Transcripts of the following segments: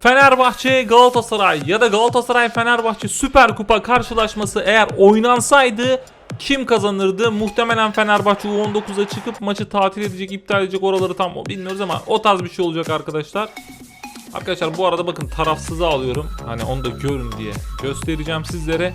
Fenerbahçe Galatasaray ya da Galatasaray Fenerbahçe Süper Kupa karşılaşması eğer oynansaydı kim kazanırdı? Muhtemelen Fenerbahçe U19'a çıkıp maçı tatil edecek, iptal edecek oraları tam bilmiyoruz ama o tarz bir şey olacak arkadaşlar. Arkadaşlar bu arada bakın tarafsıza alıyorum. Hani onu da görün diye göstereceğim sizlere.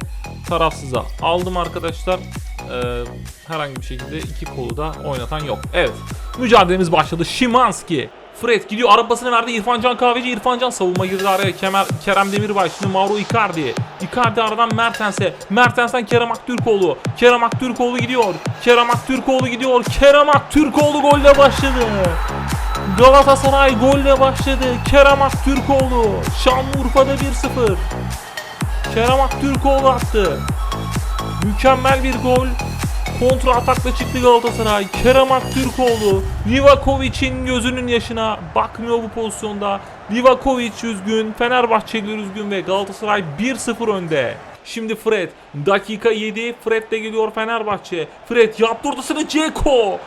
Tarafsıza aldım arkadaşlar. Ee, herhangi bir şekilde iki kolu da oynatan yok. Evet. Mücadelemiz başladı. Şimanski. Fred gidiyor arabasını verdi İrfan Can Kahveci İrfan Can savunma girdi araya Kemer, Kerem Demirbay şimdi Mauro Icardi Icardi aradan Mertens'e Mertens'ten Kerem Aktürkoğlu Kerem Aktürkoğlu gidiyor Kerem Aktürkoğlu gidiyor Kerem Aktürkoğlu golle başladı Galatasaray golle başladı. Kerem Aktürkoğlu. Şanlıurfa'da 1-0. Kerem Aktürkoğlu attı. Mükemmel bir gol. Kontra atakla çıktı Galatasaray. Kerem Aktürkoğlu. Livakovic'in gözünün yaşına bakmıyor bu pozisyonda. Livakovic üzgün, Fenerbahçeliler üzgün ve Galatasaray 1-0 önde. Şimdi Fred. Dakika 7. Fred de geliyor Fenerbahçe. Fred yaptı ortasını Ceko.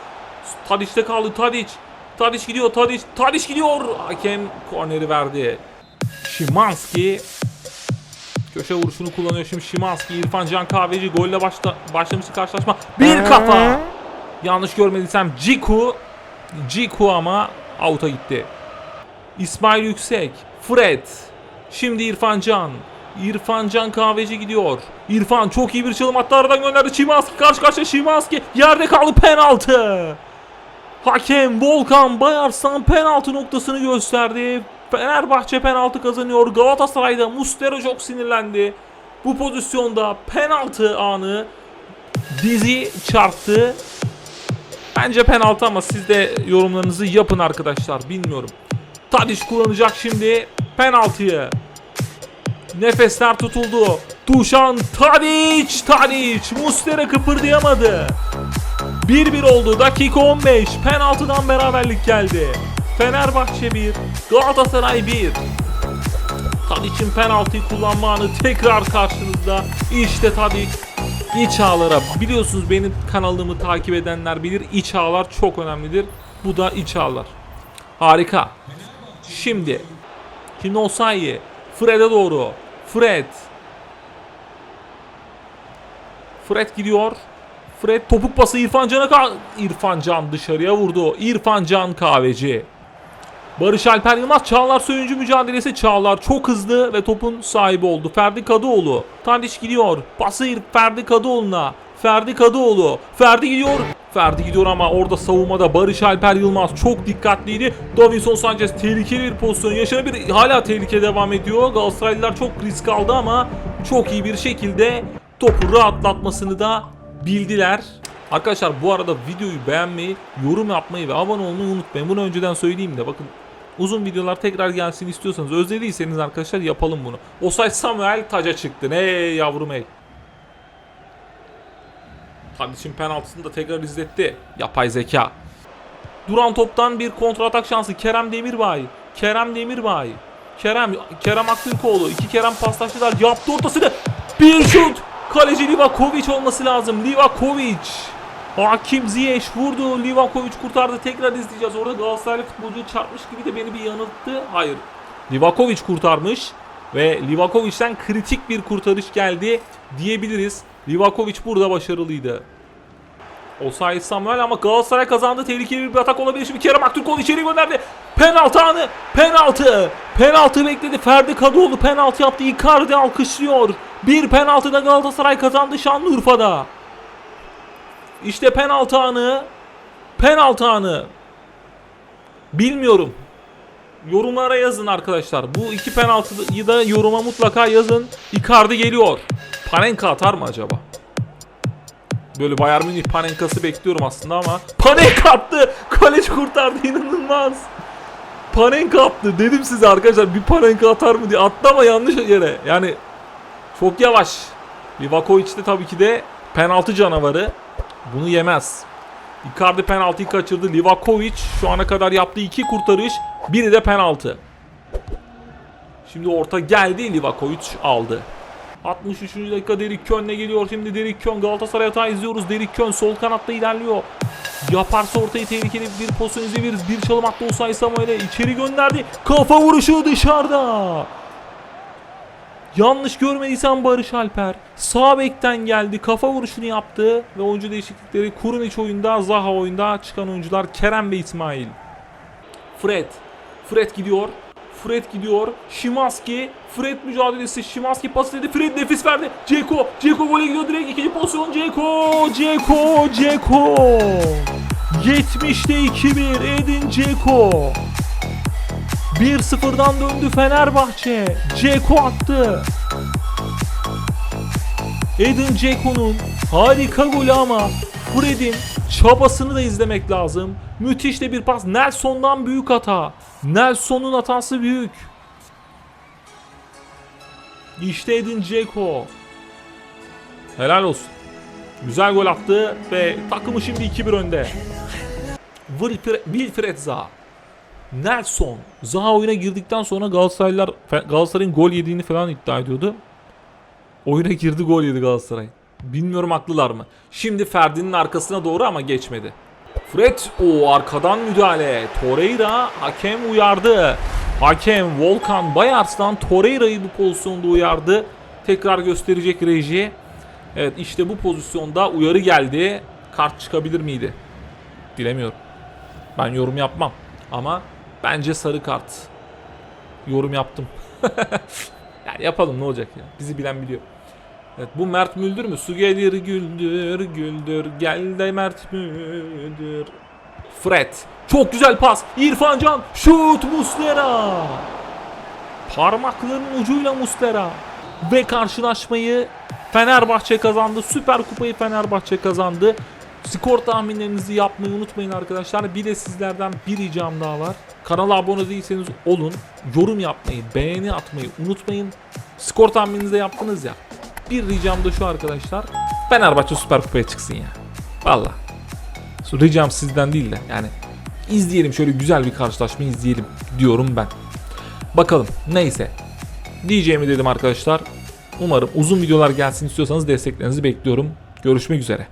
Tadic'te kaldı Tadic. Tadic gidiyor Tadic. Tadic gidiyor. Hakem korneri verdi. Şimanski köşe vuruşunu kullanıyor şimdi Şimanski. İrfan Can Kahveci golle başla, başlamıştı karşılaşma. Bir kafa. Yanlış görmediysem Ciku. Ciku ama out'a gitti. İsmail Yüksek. Fred. Şimdi İrfan Can. İrfan Can Kahveci gidiyor. İrfan çok iyi bir çalım attı aradan gönderdi. Şimanski karşı karşıya Şimanski. Yerde kaldı penaltı. Hakem Volkan Bayarslan penaltı noktasını gösterdi. Fenerbahçe penaltı kazanıyor. Galatasaray'da Mustera çok sinirlendi. Bu pozisyonda penaltı anı dizi çarptı. Bence penaltı ama siz de yorumlarınızı yapın arkadaşlar. Bilmiyorum. Tadic kullanacak şimdi penaltıyı. Nefesler tutuldu. Duşan Tadic, Tadic. Mustera kıpırdayamadı. 1-1 oldu. Dakika 15. Penaltıdan beraberlik geldi. Fenerbahçe 1, Galatasaray 1. Tadic'in penaltıyı kullanma anı tekrar karşınızda. İşte Tadic iç ağlara. Biliyorsunuz benim kanalımı takip edenler bilir. İç ağlar çok önemlidir. Bu da iç ağlar. Harika. Şimdi. Şimdi Osayi. Fred'e doğru. Fred. Fred gidiyor. Fred topuk pası İrfan Can'a İrfan Can dışarıya vurdu. İrfan Can kahveci. Barış Alper Yılmaz Çağlar Söyüncü mücadelesi Çağlar çok hızlı ve topun sahibi oldu. Ferdi Kadıoğlu. Tadiç gidiyor. Pası İr- Ferdi Kadıoğlu'na. Ferdi Kadıoğlu. Ferdi gidiyor. Ferdi gidiyor ama orada savunmada Barış Alper Yılmaz çok dikkatliydi. Davinson Sanchez tehlikeli bir pozisyon yaşanabilir. Hala tehlike devam ediyor. Galatasaraylılar çok risk aldı ama çok iyi bir şekilde topu rahatlatmasını da bildiler. Arkadaşlar bu arada videoyu beğenmeyi, yorum yapmayı ve abone olmayı unutmayın. Bunu önceden söyleyeyim de bakın uzun videolar tekrar gelsin istiyorsanız özlediyseniz arkadaşlar yapalım bunu. Osay Samuel taca çıktı. Ne yavrum ey. Tadic'in penaltısını da tekrar izletti. Yapay zeka. Duran toptan bir kontra atak şansı. Kerem Demirbay. Kerem Demirbay. Kerem Kerem Aktürkoğlu. iki Kerem paslaştılar. Yaptı ortasını. Bir şut. Kaleci Livakovic olması lazım. Livakovic. Hakim Ziyech vurdu. Livakovic kurtardı. Tekrar izleyeceğiz. Orada Galatasaraylı futbolcu çarpmış gibi de beni bir yanılttı. Hayır. Livakovic kurtarmış. Ve Livakovic'den kritik bir kurtarış geldi diyebiliriz. Livakovic burada başarılıydı. Osayi Samuel ama Galatasaray kazandı. Tehlikeli bir atak olabilir. Şimdi Kerem Aktürkoğlu içeri gönderdi. Penaltı anı. Penaltı. Penaltı bekledi. Ferdi Kadıoğlu penaltı yaptı. Icardi alkışlıyor. Bir penaltıda Galatasaray kazandı Şanlıurfa'da. İşte penaltı anı. Penaltı anı. Bilmiyorum. Yorumlara yazın arkadaşlar. Bu iki penaltıyı da yoruma mutlaka yazın. Icardi geliyor. Panenka atar mı acaba? Böyle Bayern Münih Panenka'sı bekliyorum aslında ama Panenka attı. Kaleci kurtardı inanılmaz. Panenka attı. Dedim size arkadaşlar bir Panenka atar mı diye. Attı ama yanlış yere. Yani çok yavaş. Livakovic de tabii ki de penaltı canavarı. Bunu yemez. Icardi penaltıyı kaçırdı. Livakovic şu ana kadar yaptığı iki kurtarış. Biri de penaltı. Şimdi orta geldi. Livakovic aldı. 63. dakika Derik Kön'le geliyor. Şimdi Derik Kön Galatasaray hata izliyoruz. Derik Kön sol kanatta ilerliyor. Yaparsa ortayı tehlikeli bir pozisyon izleyebiliriz. Bir çalım attı Osay Samuel'e. içeri gönderdi. Kafa vuruşu dışarıda. Yanlış görmediysem Barış Alper sağ bekten geldi kafa vuruşunu yaptı ve oyuncu değişiklikleri Kurunic oyunda Zaha oyunda çıkan oyuncular Kerem ve İsmail. Fred. Fred gidiyor. Fred gidiyor. Şimanski. Fred mücadelesi. Şimanski pas dedi. Fred nefis verdi. Ceko. Ceko gole gidiyor direkt. ikinci pozisyon. Ceko. Ceko. Ceko. 70'te 2-1. Edin Ceko. 1-0'dan döndü Fenerbahçe. Ceko attı. Edin Dzeko'nun harika golü ama Fred'in çabasını da izlemek lazım. Müthiş de bir pas. Nelson'dan büyük hata. Nelson'un hatası büyük. İşte Edin Dzeko. Helal olsun. Güzel gol attı ve takımı şimdi 2-1 önde. Wilfred Zaha. Nelson. Zaha oyuna girdikten sonra Galatasaraylılar Galatasaray'ın gol yediğini falan iddia ediyordu. Oyuna girdi gol yedi Galatasaray. Bilmiyorum haklılar mı? Şimdi Ferdi'nin arkasına doğru ama geçmedi. Fred o arkadan müdahale. Torreira hakem uyardı. Hakem Volkan Bayarslan Torreira'yı bu pozisyonda uyardı. Tekrar gösterecek reji. Evet işte bu pozisyonda uyarı geldi. Kart çıkabilir miydi? Bilemiyorum. Ben yorum yapmam. Ama bence sarı kart. Yorum yaptım. yani yapalım ne olacak ya. Bizi bilen biliyor. Evet bu Mert Müldür mü? Su gelir güldür güldür gel de Mert Müldür. Fred. Çok güzel pas. İrfan Can. Şut Muslera. Parmaklarının ucuyla Muslera. Ve karşılaşmayı Fenerbahçe kazandı. Süper Kupayı Fenerbahçe kazandı. Skor tahminlerinizi yapmayı unutmayın arkadaşlar. Bir de sizlerden bir ricam daha var. Kanala abone değilseniz olun. Yorum yapmayı, beğeni atmayı unutmayın. Skor tahmininizi de yaptınız ya. Bir ricam da şu arkadaşlar. Fenerbahçe Süper Kupa'ya çıksın ya. Valla. Ricam sizden değil de yani izleyelim şöyle güzel bir karşılaşma izleyelim diyorum ben. Bakalım neyse. Diyeceğimi dedim arkadaşlar. Umarım uzun videolar gelsin istiyorsanız desteklerinizi bekliyorum. Görüşmek üzere.